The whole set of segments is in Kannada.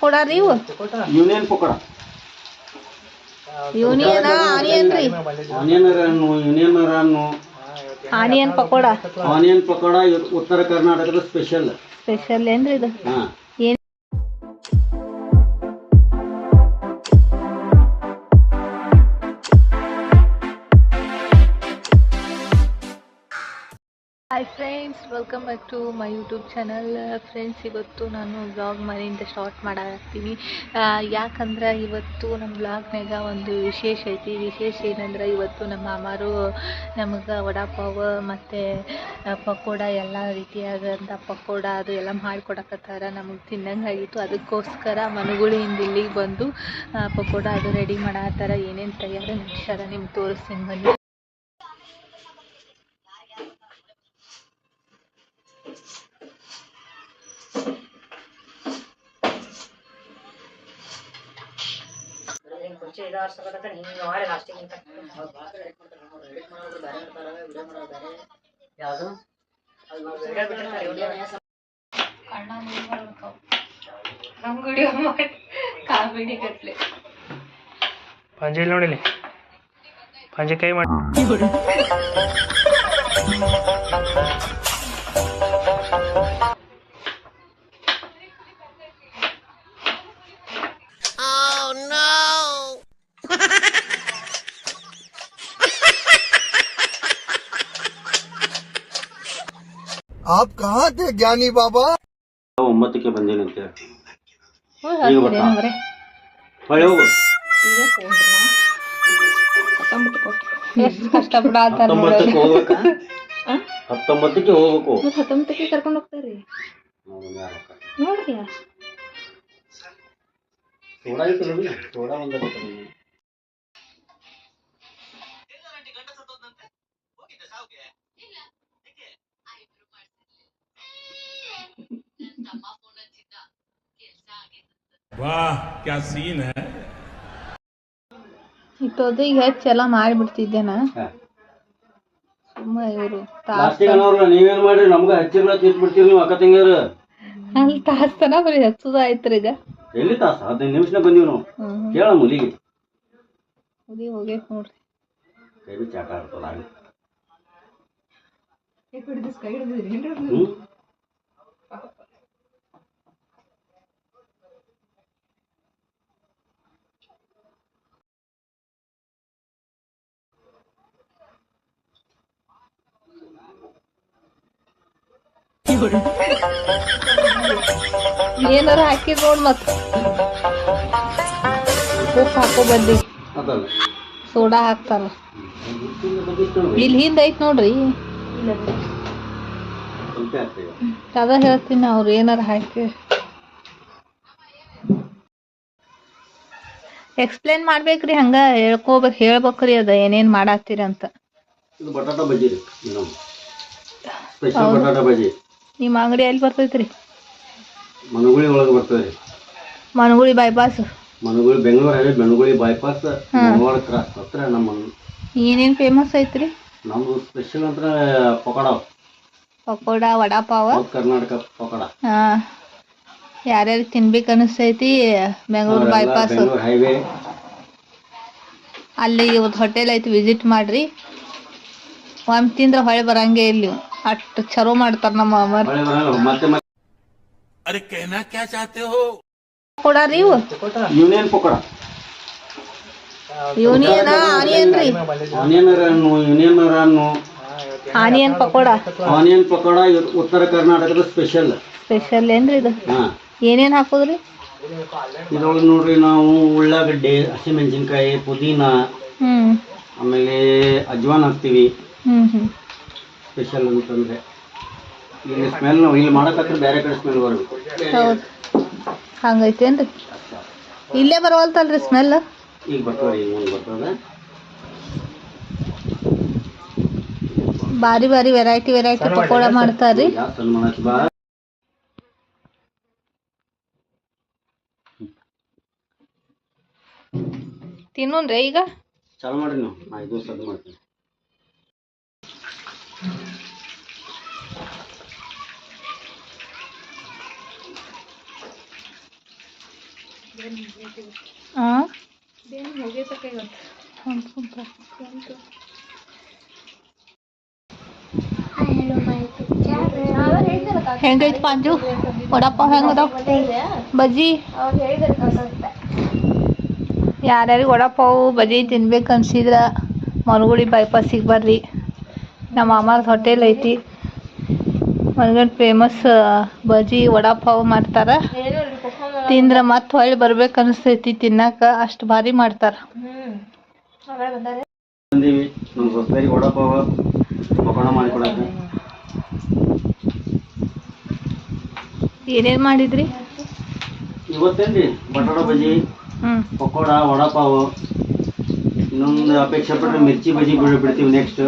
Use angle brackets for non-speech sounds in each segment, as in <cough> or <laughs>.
ಕೊಡಾರಿ ಇವು? ಯೂನಿಯನ್ ಪಕೋಡ. ಯೂನಿಯನ್ ಆನಿಯನ್ ರೀ. ಆನಿಯನ್ ಹಣ್ಣು ಯೂನಿಯನ್ ಹಣ್ಣು. ಆನಿಯನ್ ಪಕೋಡ. ಆನಿಯನ್ ಪಕೋಡ ಉತ್ತರ ಕರ್ನಾಟಕದ ಸ್ಪೆಷಲ್ ಸ್ಪೆಷಲ್ ಏನ್ರಿ ಇದು? ಹಾ. Hi friends welcome back to my YouTube channel friends ಇವತ್ತು ನಾನು ಬ್ಲಾಗ್ ಮನೆಯಿಂದ ಸ್ಟಾರ್ಟ್ ಮಾಡಾಕತ್ತೀನಿ. ಯಾಕಂದ್ರೆ ಇವತ್ತು ನಮ್ಮ ವ್ಲಾಗ್ನಾಗ ಒಂದು ವಿಶೇಷ ಐತಿ. ವಿಶೇಷ ಏನಂದ್ರೆ ಇವತ್ತು ನಮ್ಮ ಮಾಮಾರು ನಮಗೆ ವಡಾಪಾವ್ ಮತ್ತು ಪಕೋಡ ಎಲ್ಲ ರೀತಿಯಾದಂಥ ಪಕೋಡ ಅದು ಎಲ್ಲ ಮಾಡಿಕೊಡಕತ್ತಾರ. ನಮಗೆ ತಿನ್ನಂಗಾಗಿತ್ತು ಅದಕ್ಕೋಸ್ಕರ ಮನುಗುಳಿಯಿಂದ ಇಲ್ಲಿಗೆ ಬಂದು ಪಕೋಡ ಅದು ರೆಡಿ ಮಾಡತ್ತಾರ ಏನೇನು ತಯಾರಿ ನಡೆಸ್ಯಾರ ನಿಮ್ಗೆ ತೋರಿಸ್ತೀನಿ ಬನ್ನಿ. ಅಂಗಡಿ ಮಾಡಿ ಕಾಮಿಡಿ ಕಟ್ಲೆ ಪಂಜೆ ಇಲ್ಲ ನೋಡಿಲಿ ಪಂಜೆ ಕೈ ಮಾಡಿ <laughs> आप कहाँ थे ज्ञानी बाबा ಒಂಬತ್ತಕ್ಕೆ ಬಂದೇನೆ ಅಂತ ಹೇಳಿ ಹೋಗಿ ಈಗ ಹಾಕ್ತೀರಿ ಬರ್ತಾ? ಏನಂದ್ರೆ ಹೊಳೆ ಹೋಗು ಎಷ್ಟು ಕಷ್ಟಪಡತ್ತಾರ ಹತ್ತೊಂಬತ್ತಕ್ಕೆ ಹೋಗ್ಬೇಕಾ ಹತ್ತೊಂಬತ್ತಕ್ಕೆ ಹೋಗ್ಬೇಕು ಹತ್ತೊಂಬತ್ತಕ್ಕೆ ಕರ್ಕೊಂಡು ಹೋಗ್ತಾರ್ರಿ ನೋಡ್ರಿ ಸೋಡಾ ಐತಿ ನೋಡಿ ಸೋಡಾ ಒಂದ ವಾಹ್ ಕ್ಯಾ ಸೀನ್ ಇಟ್ಟೋದು ಈಗ ಹೆಚ್ಚು ಎಲ್ಲ ಮಾಡಿಬಿಡ್ತಿದ್ದೇನ? ಸುಮ್ಮ ಇವರು ಲಾಸ್ಟಿಗೆ ಅನ್ನೋರು ನೀವೇನ್ ಮಾಡ್ರಿ? ನಮ್ಗ ಹಚ್ಚಿರ್ಲ ತಿಂದ್ಬಿಡ್ತೀರಿ ಅಲ್ಲಿ ತಾಸ್ತನ ಬರಿ ಹಚ್ಚುದ ಆಯ್ತ್ರಿ ಈಗ. ಎಲ್ಲಿ ತಾಸ ನಾವು. ಕೈ ಕೈ ಹ್ಮ್. ಏನಾರ ಹಾಕಿದ್ ನೋಡ್ ಮತ್ತ ಉಪ್ಪು ಹಾಕೋ ಬಂದಿ ಸೋಡಾ ಹಾಕ್ತಾರ ಇಲ್ಲಿ ಹಿಂದ್ ಐತ್ ನೋಡ್ರಿ. ಅದ ಹೇಳ್ತೀನಿ ಅವ್ರು ಏನಾರ ಹಾಕಿ. ಎಕ್ಸ್ಪ್ಲೇನ್ ಮಾಡ್ಬೇಕ್ರಿ ಹಂಗ ಹೇಳ್ಕೋಬೇಕು ಹೇಳ್ಬೇಕ್ರಿ ಅದ ಏನೇನ್ ಮಾಡಾತ್ತೀರಿ ಅಂತ. ಬಟಾಟ ಬಜ್ಜಿ ಬಟಾಟ ಬಜ್ಜಿ. ನಿಮ್ಮ ಅಂಗಡಿ ಎಲ್ಲಿ ಬರ್ತೈತ್ರಿ? ಮನಗುಳಿ ಒಳಗೆ ಬರ್ತದೆ ಮನಗುಳಿ ಬೈಪಾಸ್ ಮನಗುಳಿ ಬೆಂಗಳೂರು ಹೈವೇ ಬೆಣಗುಳಿ ಬೈಪಾಸ್ ಮನವಾಡ ಕ್ರಾಸ್ ಹತ್ರ ನಮ್ಮ ಏನೇನ್ ಫೇಮಸ್ ಐತ್ರಿ? ನಮ್ದು ಸ್ಪೆಷಲ್ ಅಂತ ಪಕೋಡ. ಪಕೋಡ ವಡಾಪಾವ. ಕರ್ನಾಟಕ ಪಕೋಡ. ಹಾ. ಯಾರ್ಯಾರು ತಿನ್ಬೇಕು ಅನಿಸ್ತೈತಿ ಬೆಂಗಳೂರು ಬೈಪಾಸ್ ಹೈವೇ ಅಲ್ಲಿ ಒಂದು ಹೋಟೆಲ್ ಐತಿ ವಿಸಿಟ್ ಮಾಡ್ರಿ. ಒಮ್ಮೆ ತಿಂದ್ರೆ ಹೊಳೆ ಬರಂಗೇ ಇಲ್ಲಿ. ಅಷ್ಟು ಚಲೋ ಮಾಡ್ತಾರ ನಮ್ಮ ಅಮ್ಮರ್ ಹೊಳೆ ಬರಲ್ಲ ಮತ್ತೆ ಮತ್ತೆ अरे कहना क्या चाहते हो ಕೊಡಾರಿ ಇವು ಯೂನಿಯನ್ ಪಕೋಡ ಯೂನಿಯನ್ ಆನಿಯನ್ ರೀ ಆನಿಯನ್ ಹಣ್ಣು ಯೂನಿಯನ್ ಹಣ್ಣು ಆನಿಯನ್ ಪಕೋಡ ಆನಿಯನ್ ಪಕೋಡ ಇವ್ ಉತ್ತರ ಕರ್ನಾಟಕದ ಸ್ಪೆಷಲ್ ಸ್ಪೆಷಲ್ ಏನ್ರಿ ಇದು ಹಾ ಏನೇನ್ ಹಾಕೋದ್ರಿ ಇದ್ರೊಳಗೆ ನೋಡ್ರಿ ನಾವು ಉಳ್ಳಾಗಡ್ಡೆ ಹಸಿಮೆಣಸಿನ್ಕಾಯಿ ಪುದೀನ ಹ್ಮ್ ಆಮೇಲೆ ಅಜ್ವಾನ್ ಹಾಕ್ತೀವಿ ಹ್ಮ್ ಹ್ಮ್ ಸ್ಪೆಷಲ್ ಅಂತಂದ್ರೆ ಇಲ್ಲಿ ಸ್ಮೆಲ್ ಇಲ್ಲಿ ಮಾಡಕತ್ರ ಬೇರೆ ಕಡೆ ಸ್ಮೆಲ್ ಬರಬೇಕು ಹೌದು. ಹಂಗೈತೇನ್ರಿ ಇಲ್ಲೇ ಬರವಲ್ತಲ್ರಿ ಸ್ಮೆಲ್ ಈಗ ಬರ್ತದೆ ಈಗ ಬರ್ತದೆ. ಬಾರಿ ಬಾರಿ ವೆರೈಟಿ ವೆರೈಟಿ ಪಕೋಡ ಮಾಡ್ತಾರ್ರಿ. ಯಾವ ಸಣ್ಣ ಮಾಡಕ್ಕೆ ಬಾ. ತಿನ್ನೋನ್ರಿ ಈಗ? ಚಾಲು ಮಾಡ್ರಿ ನೀವು. ಐದು ಇದು ಸದ್ದು ಮಾಡ್ತೀನಿ. ಹಾಂ ಹೆಂಗೈತಿ ಪಾಂಜು? ವಡಾಪಾವ್ ಹೆಂಗದ? ಬಜ್ಜಿ? ಯಾರ್ಯಾರಿಗೆ ವಡಾಪಾವ್ ಬಜ್ಜಿ ತಿನ್ಬೇಕು ಅನ್ಸಿದ್ರ ಮನಗುಳಿ ಬೈಪಾಸಿಗೆ ಬರ್ರಿ. ನಮ್ಮ ಮಾಮಾರ್ದ ಹೋಟೆಲ್ ಐತಿ. ಮನಗಂಡ್ ಫೇಮಸ್ ಬಜ್ಜಿ ವಡಾಪಾವ್ ಮಾಡ್ತಾರ. ತಿಂದ್ರೆ ಮತ್ತೆ ಹೊಳ್ಳಿ ಬರ್ಬೇಕು ಅನಿಸ್ತೈತಿ ತಿನ್ನಕ ಅಷ್ಟು ಭಾರಿ ಮಾಡ್ತಾರ. ಬಂದೀವಿ ನಮ್ಮ ಹೊಸದಾಗಿ ವಡಾಪಾವ ಪಕೋಡ ಮಾಡಿಕೊಡಕ್ಕೆ ಏನೇನು ಮಾಡಿದ್ರಿ? ಇವತ್ತೇನ್ರಿ ಬಟಾಟ ಬಜ್ಜಿ ಪಕೋಡ ವಡಾಪಾವ. ಇನ್ನೊಂದು ಅಪೇಕ್ಷೆ ಪಟ್ಟರೆ ಮಿರ್ಚಿ ಬಜ್ಜಿ ಬಿಡ್ ಬಿಡ್ತೀವಿ ನೆಕ್ಸ್ಟ್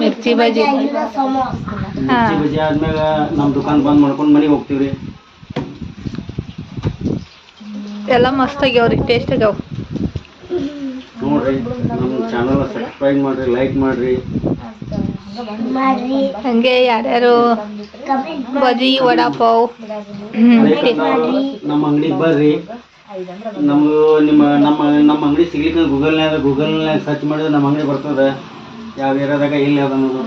ಮಿರ್ಚಿ ಬಜ್ಜಿ. ಮಿರ್ಚಿ ಬಜ್ಜಿ ಆದ್ಮ್ಯಾಗ ನಮ್ಮ ದುಕಾನ್ ಬಂದ್ ಮಾಡ್ಕೊಂಡು ಮನೆಗೆ ಹೋಗ್ತೀವಿ ರೀ ಎಲ್ಲ ಮಸ್ತ್ ಆಗ್ಯಾವ್ರಿ ಟೇಸ್ಟ್ ಆಗ್ಯಾವ. ನೋಡ್ರಿ ನಮ್ಮ ಚಾನಲ್ ಸಬ್ಸ್ಕ್ರೈಬ್ ಮಾಡ್ರಿ ಲೈಕ್ ಮಾಡ್ರಿ. ಹಂಗೆ ಯಾರ್ಯಾರು ಬಜ್ಜಿ ವಡಾಪಾವ್ ನಮ್ಮ ಅಂಗಡಿಗೆ ಬರ್ರಿ. ನಮ್ಮ ನಿಮ್ಮ ನಮ್ಮ ನಮ್ಮ ಅಂಗಡಿ ಸಿಗ್ಲಿಕ್ಕೆ ಗೂಗಲ್ನ್ಯಾಗ ಗೂಗಲ್ನ್ಯಾಗ ಸರ್ಚ್ ಮಾಡಿದ್ರೆ ನಮ್ಮ ಅಂಗಡಿ ಬರ್ತದೆ. ಯಾವ ಏರಿಯಾದಾಗ ಎಲ್ಲಿ ಅದ ಅನ್ನೋದು.